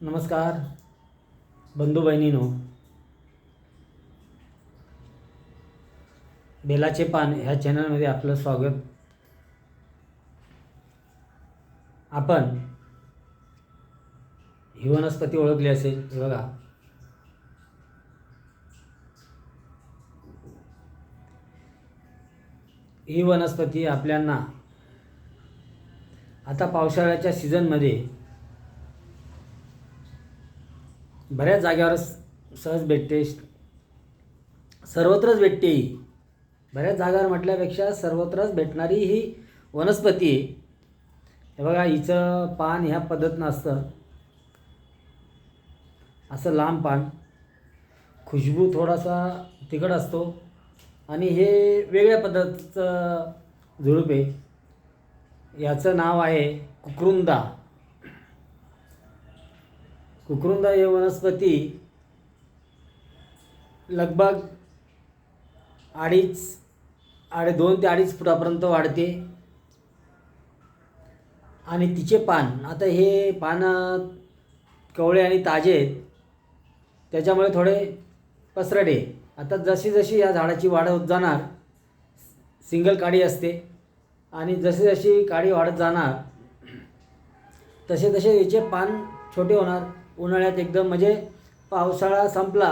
नमस्कार बंधू बहिणीनो बेलाचे पान ह्या चॅनलमध्ये आपलं स्वागत. आपण ही वनस्पती ओळखली असेल हे बघा. ही वनस्पती आपल्यांना आता पावसाळ्याच्या सीझनमध्ये बऱ्याच जागेवर सहज भेटते. सर्वत्रच भेटते ही. बऱ्याच जागावर म्हटल्यापेक्षा सर्वत्रच भेटणारी ही वनस्पती आहे. हे बघा हिचं पान ह्या पद्धतीनं असतं. असं लांब पान. खुशबू थोडासा तिखट असतो. आणि हे वेगळ्या पद्धतीचं झुडूप आहे. याचं नाव आहे कुकरुंदा. कुकरुंदा ही वनस्पती लगभग अडीच अडे दोन ते अडीच फुटापर्यंत वाढते. आणि तिचे पान आता हे पानं कवळे आणि ताजे आहेत त्याच्यामुळे थोडे पसरडे. आता जशी जशी या झाडाची वाढ होत जाणार सिंगल काडी असते. आणि जशी जशी काडी वाढत जाणार तसे तसे याचे पान छोटे होणार. उन्हाळ्यात एकदम म्हणजे पावसाळा संपला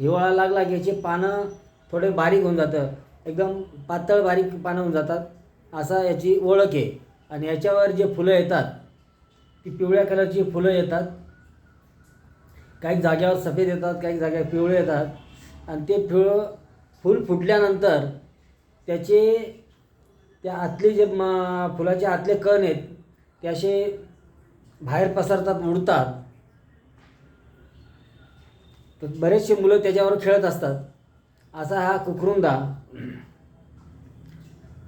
हिवाळा लागला की याचे पानं थोडे बारीक होऊन जातं. एकदम पातळ बारीक पानं होऊन जातात. असा याची ओळख आहे. आणि याच्यावर जे फुलं येतात ती पिवळ्या कलरची फुलं येतात. काही जाग्यावर सफेद येतात काही जाग्यावर पिवळे येतात. आणि ते पिवळं फूल फुटल्यानंतर त्याचे त्या आतले जे म फुलाचे आतले कण आहेत ते असे बाहेर पसरतात उडतात तर बरेचसे मुलं त्याच्यावर खेळत असतात. असा हा कुकरुंदा.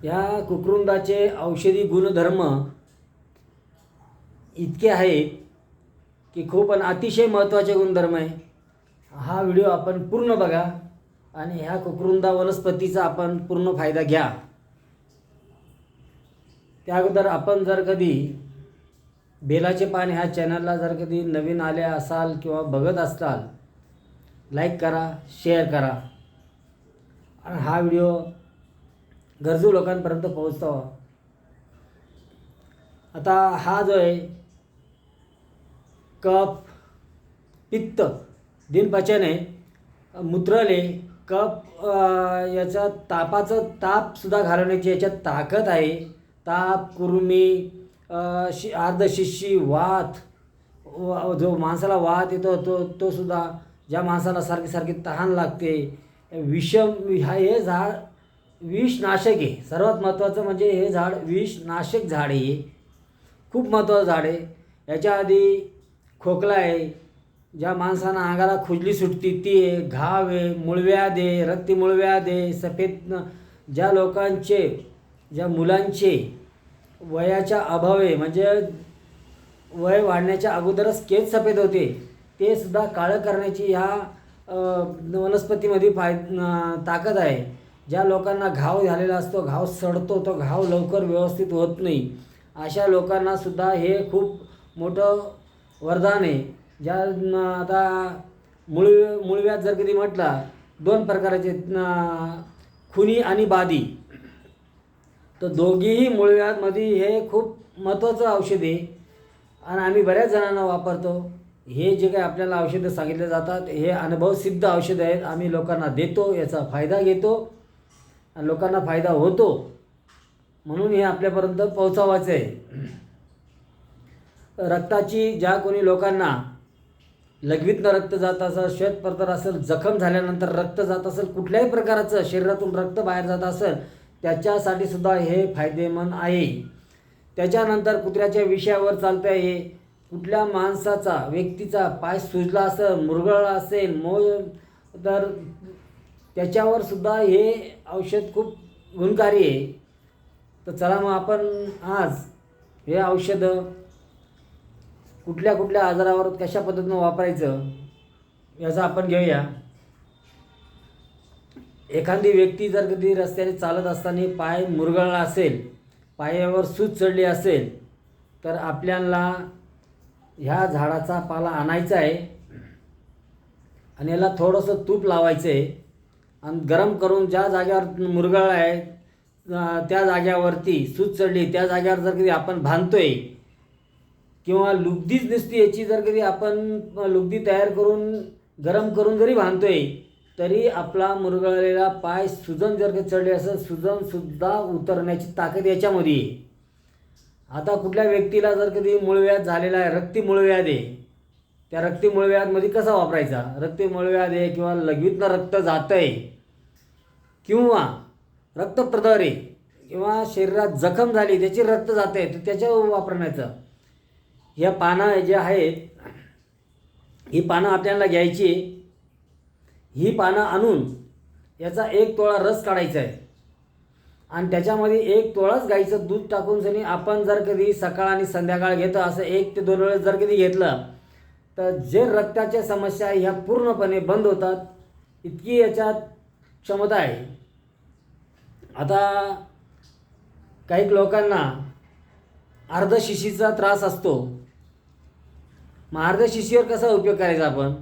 या कुकरुंदाचे औषधी गुणधर्म इतके आहेत की खूप आणि अतिशय महत्त्वाचे गुणधर्म आहे. हा व्हिडिओ आपण पूर्ण बघा आणि ह्या कुकरुंदा वनस्पतीचा आपण पूर्ण फायदा घ्या. त्या अगोदर आपण जर कधी बेलाचे पान ह्या चॅनलला जर कधी नवीन आले असाल किंवा बघत असाल लाईक करा शेअर करा. आणि हा व्हिडिओ गरजू लोकांपर्यंत पोहोचतावा आता हा जो आहे कफ पित्त दिनपचन आहे. मूत्रले कप याचा तापाचं तापसुद्धा घालवण्याची याच्यात ताकद आहे. ताप कुर्मी शि अर्धशिशी वात जो माणसाला वात येतो तो तो सुद्धा ज्या माणसाला सारखी सारखी तहान लागते विषम हा हे झाड विषनाशक आहे. सर्वात महत्त्वाचं म्हणजे हे झाड विषनाशक झाड आहे. खूप महत्त्वाचं झाड आहे. याच्या आधी खोकला आहे. ज्या माणसांना अंगाला खुजली सुटती ती आहे घाव आहे मुळव्या आहे रत्ती मुळव्या आहे सफेद ज्या लोकांचे ज्या मुलांचे वयाच्या अभावे म्हणजे वय वाढण्याच्या अगोदरच केस सफेद होते. ते सुद्धा काळं करण्याची ह्या वनस्पतीमध्ये फाय ताकद आहे. ज्या लोकांना घाव झालेला असतो घाव सडतो तो घाव लवकर व्यवस्थित होत नाही. अशा लोकांना सुद्धा हे खूप मोठं वरदान आहे. ज्या आता मूळ मूळव्याध जर कधी म्हटला दोन प्रकाराचे खुनी आणि बादी. तर दोघीही मुळव्यामध्ये हे खूप महत्त्वाचं औषध आहे. आणि आम्ही बऱ्याच जणांना वापरतो. हे जे काही आपल्याला औषधं सांगितले जातात हे अनुभवसिद्ध औषधं आहेत. आम्ही लोकांना देतो याचा फायदा घेतो आणि लोकांना फायदा होतो. म्हणून हे आपल्यापर्यंत पोहोचावायचं आहे. रक्ताची ज्या कोणी लोकांना लघवीतनं रक्त जात असेल श्वेतपरतर असेल जखम झाल्यानंतर रक्त जात असेल कुठल्याही प्रकाराचं शरीरातून रक्त बाहेर जात असेल त्याच्यासाठी सुद्धा हे फायदेमंद आहे. त्याच्यानंतर कुत्र्याच्या विषयावर चालतं आहे कुठल्या माणसाचा व्यक्तीचा पाय सुजला असेल मुरगळला असेल मो तर त्याच्यावर सुद्धा हे औषध खूप गुणकारी आहे. तर चला मग आपण आज हे औषधं कुठल्या कुठल्या आजारावर कशा पद्धतीनं वापरायचं याचं आपण घेऊया. एखादी व्यक्ती जर कधी रस्त्याने चालत असताना पाय मुरगळला असेल पायावर सूज चढली असेल तर आपल्याला ह्या झाडाचा पाला आणायचा आहे. आणि याला थोडंसं तूप लावायचं आहे. आणि गरम करून ज्या जाग्यावर मुरगळ आहे त्या जाग्यावरती सूज चढली त्या जाग्यावर जर कधी आपण बांधतोय किंवा लुगदीच दिसते याची जर कधी आपण लुगदी तयार करून गरम करून जरी बांधतोय तरी आपला मुरगळलेला पाय सुजन जर का चढले असं सुजनसुद्धा उतरण्याची ताकद याच्यामध्ये आहे. आता कुठल्या व्यक्तीला जर कधी मूळव्याध झालेला आहे रक्ती मूळव्याध आहे त्या रक्ती मूळव्याधमध्ये कसा वापरायचा? रक्ती मूळव्याध आहे किंवा लघवीतनं रक्त जातं आहे किंवा रक्तप्रदर आहे किंवा शरीरात जखम झाली त्याची रक्त जात आहे तर त्याच्यावर वापरण्याचं. या पानं जे आहेत ही पानं आपल्याला घ्यायची ही पानं आणून याचा एक तोळा रस काढायचा आहे. आणि त्याच्यामध्ये एक तोळाच गाईचं दूध टाकून सनी आपण जर कधी सकाळ आणि संध्याकाळ घेतो असं एक ते दोन वेळेस जर कधी घेतलं तर जे रक्ताच्या समस्या आहे ह्या पूर्णपणे बंद होतात इतकी याच्यात क्षमता आहे. आता काही लोकांना अर्धशिशीचा त्रास असतो. मग अर्धशिशीवर कसा उपयोग करायचा आपण?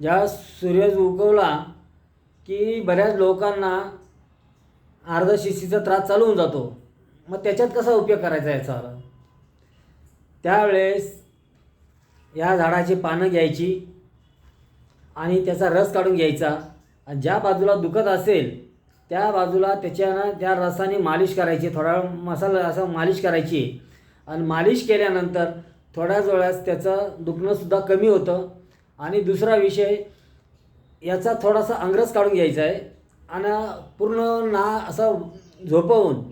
ज्या सूर्य उगवला की बऱ्याच लोकांना अर्धशिशीचा त्रास चालू होऊन जातो. मग त्याच्यात कसा उपयोग करायचा याचा? त्यावेळेस या झाडाची पानं घ्यायची आणि त्याचा रस काढून घ्यायचा. आणि ज्या बाजूला दुखत असेल त्या बाजूला त्याच्यानं त्या रसाने मालिश करायची. थोडा मसाला असं मालिश करायची. आणि मालिश केल्यानंतर थोड्याच वेळास त्याचं दुखणंसुद्धा कमी होतं. आणि दुसरा विषय याचा थोडासा अंगरस काढून घ्यायचा आहे. आणि पूर्ण ना असं झोपवून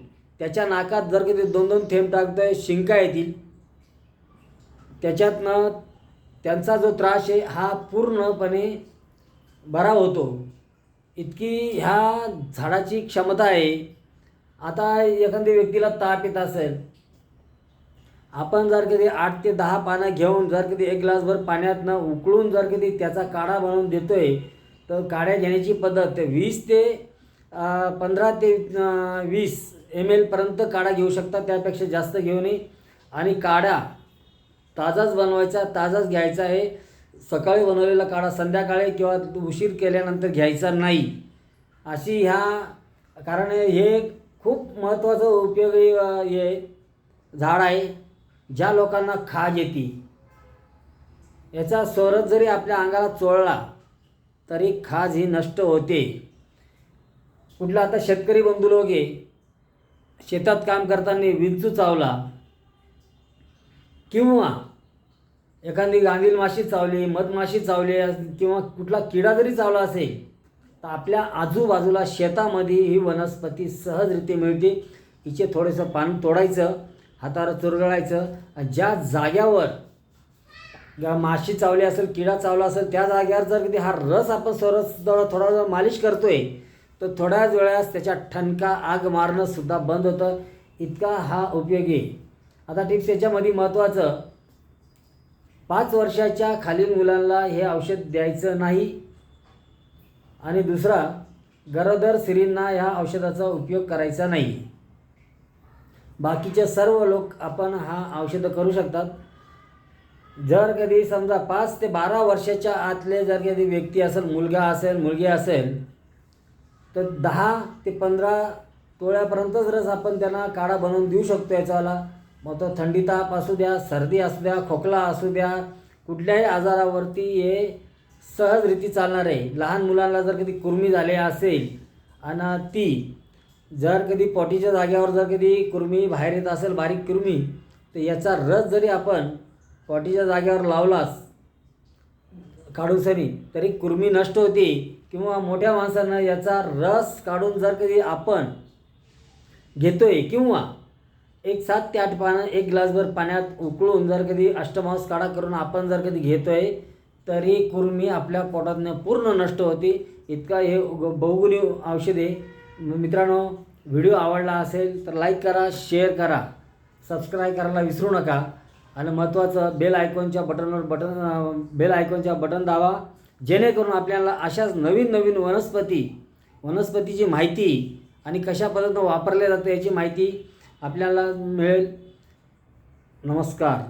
त्याच्या नाकात जर कधी दोन दोन थेंब टाकतोय शिंका येतील. त्याच्यातनं त्यांचा जो त्रास आहे हा पूर्णपणे बरा होतो. इतकी ह्या झाडाची क्षमता आहे. आता एखाद्या व्यक्तीला ताप येत असेल आपण जर कधी आठ ते दहा पानं घेऊन जर कधी एक ग्लासभर पाण्यातनं उकळून जर कधी त्याचा काढा बनवून देतोय तर काढ्या घेण्याची पद्धत वीस ते पंधरा ते वीस एम एलपर्यंत काढा घेऊ शकता त्यापेक्षा जास्त घेऊ नये. आणि काढा ताजाच बनवायचा ताजाच घ्यायचा आहे. सकाळी बनवलेला काढा संध्याकाळी किंवा उशीर केल्यानंतर घ्यायचा नाही. अशी ह्या कारण हे खूप महत्त्वाचं उपयोगी हे झाड आहे ज्या लोकांना खाज येते. याचा स्वरच जरी आपल्या अंगाला चोळला तरी खाज ही नष्ट होते. कुठला आता शेतकरी बंधू लोक आहे शेतात काम करताना विंचू चावला किंवा एखादी गांधील माशी चावली मधमाशी चावली किंवा कुठला किडा जरी चावला असेल तर आपल्या आजूबाजूला शेतामध्ये ही वनस्पती सहजरित्या मिळते. हिचे थोडंसं पान तोडायचं हातावर चुरगळायचं आणि ज्या जाग्यावर किंवा माशी चावली असेल किडा चावला असेल त्या जाग्यावर जर कधी हा रस आपण सरस थोडा थोडा वेळ मालिश करतोय तर थोड्याच वेळास त्याच्या ठणका आग मारणंसुद्धा बंद होतं. इतका हा उपयोगी आहे. आता ठीक त्याच्यामध्ये महत्त्वाचं पाच वर्षाच्या खालील मुलांना हे औषध द्यायचं नाही. आणि दुसरा गरोदर स्त्रींना ह्या औषधाचा उपयोग करायचा नाही. बाकीचे सर्व लोक आपण हा औषधं करू शकतात. जर कधी समजा पाच ते बारा वर्षाच्या आतले जर कधी व्यक्ती असेल मुलगा असेल मुलगी असेल तर दहा ते पंधरा तोळ्यापर्यंतच रस आपण त्यांना काढा बनवून देऊ शकतो याच्यावाला. मग तो थंडी ताप असू द्या सर्दी असू द्या खोकला असू द्या कुठल्याही आजारावरती हे सहजरीती चालणार आहे. लहान मुलांना जर कधी कुर्मी झाले असेल आणि ती जर कधी पोटीच्या जाग्यावर जर कधी कुर्मी बाहेर येत असेल बारीक कुर्मी तर याचा रस जरी आपण पॉटीच्या जागेवर लावलास काढूसरी तरी कुर्मी नष्ट होते किंवा मोठ्या माणसानं याचा रस काढून जर कधी आपण घेतोय किंवा एक सात ते आठ पानं एक ग्लासभर पाण्यात उकळून जर कधी अष्टमांस काढा करून आपण जर कधी घेतोय तरी कुर्मी आपल्या पोटातनं पूर्ण नष्ट होते. इतका हे बहुगुणी औषध आहे. मित्रांनो व्हिडिओ आवडला असेल तर लाईक करा शेअर करा सबस्क्राईब करायला विसरू नका. आणि महत्त्वाचं बेल आयकॉनच्या बटनवर बटन बेल आयकॉनच्या बटन दाबा. जेणेकरून आपल्याला अशाच नवीन नवीन वनस्पती वनस्पतीची माहिती आणि कशा पद्धतीनं वापरले जातं याची माहिती आपल्याला मिळेल. नमस्कार.